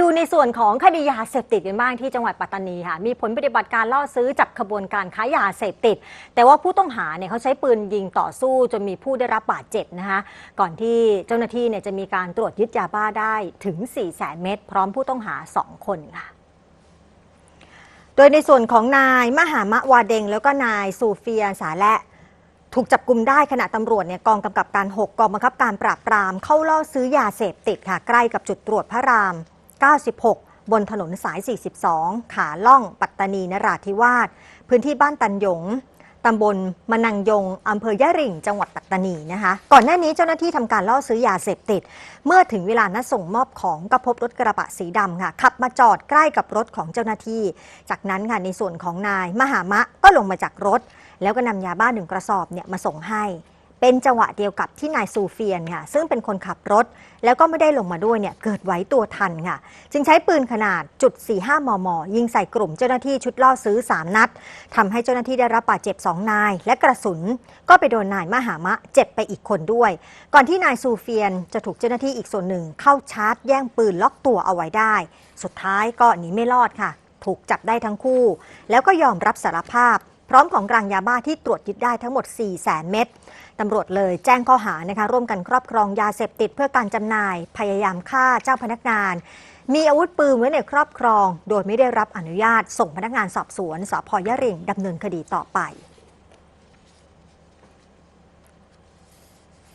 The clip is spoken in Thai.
ดูในส่วนของคดียาเสพติดกันบ้างที่จังหวัดปัตตานีค่ะ มีผลปฏิบัติการล่อซื้อจับขบวนการค้ายาเสพติด แต่ว่าผู้ต้องหาเนี่ยเขาใช้ปืนยิงต่อสู้จนมีผู้ได้รับบาดเจ็บนะคะ ก่อนที่เจ้าหน้าที่เนี่ยจะมีการตรวจยึดยาบ้าได้ถึง 4 0 0แสนเม็ดพร้อมผู้ต้องหา 2 คนค่ะโดยในส่วนของนายมหามะวาเดงแล้วก็นายซูเฟียสาและถูกจับกลุ่มได้ขณะตำรวจเนี่ยกองกำกับการ 6 กองบังคับการปราบปรามเข้าล่อซื้อยาเสพติดค่ะ ใกล้กับจุดตรวจพระราม 96 บนถนนสาย 42 ขาล่องปัตตานีนราธิวาส พื้นที่บ้านตันหยงตำบลมะนังยงอำเภอยะริ่งจังหวัดปัตตานีนะคะ ก่อนหน้านี้เจ้าหน้าที่ทำการล่อซื้อยาเสพติด เมื่อถึงเวลานัดส่งมอบของก็พบรถกระบะสีดำค่ะ ขับมาจอดใกล้กับรถของเจ้าหน้าที่ จากนั้นค่ะในส่วนของนายมหามะก็ลงมาจากรถ แล้วก็นำยาบ้าหนึ่งกระสอบเนี่ยมาส่งให้ เป็นจังหวะเดียวกับที่นายซูเฟียนค่ะซึ่งเป็นคนขับรถ แล้วก็ไม่ได้ลงมาด้วยเนี่ยเกิดไหวตัวทันค่ะ จึงใช้ปืนขนาดจุด45 มม ยิงใส่กลุ่มเจ้าหน้าที่ชุดล่อซื้อ 3 นัดทำให้เจ้าหน้าที่ได้รับบาดเจ็บ 2 นาย และกระสุนก็ไปโดนนายมหามะเจ็บไปอีกคนด้วย ก่อนที่นายซูเฟียนจะถูกเจ้าหน้าที่อีกส่วนหนึ่ง เข้าชาร์จแย่งปืนล็อกตัวเอาไว้ได้ สุดท้ายก็หนีไม่รอดค่ะ ถูกจับได้ทั้งคู่ แล้วก็ยอมรับสารภาพ พร้อมของกลางยาบ้าที่ตรวจยึดได้ทั้งหมด 4 0 0แสนเม็ดตำรวจเลยแจ้งข้อหานะคะร่วมกันครอบครองยาเสพติดเพื่อการจำหน่าย พยายามฆ่าเจ้าพนักงาน มีอาวุธปืนไว้ในครอบครอง โดยไม่ได้รับอนุญาตส่งพนักงานสอบสวนสพยะริงดำเนินคดีต่อไป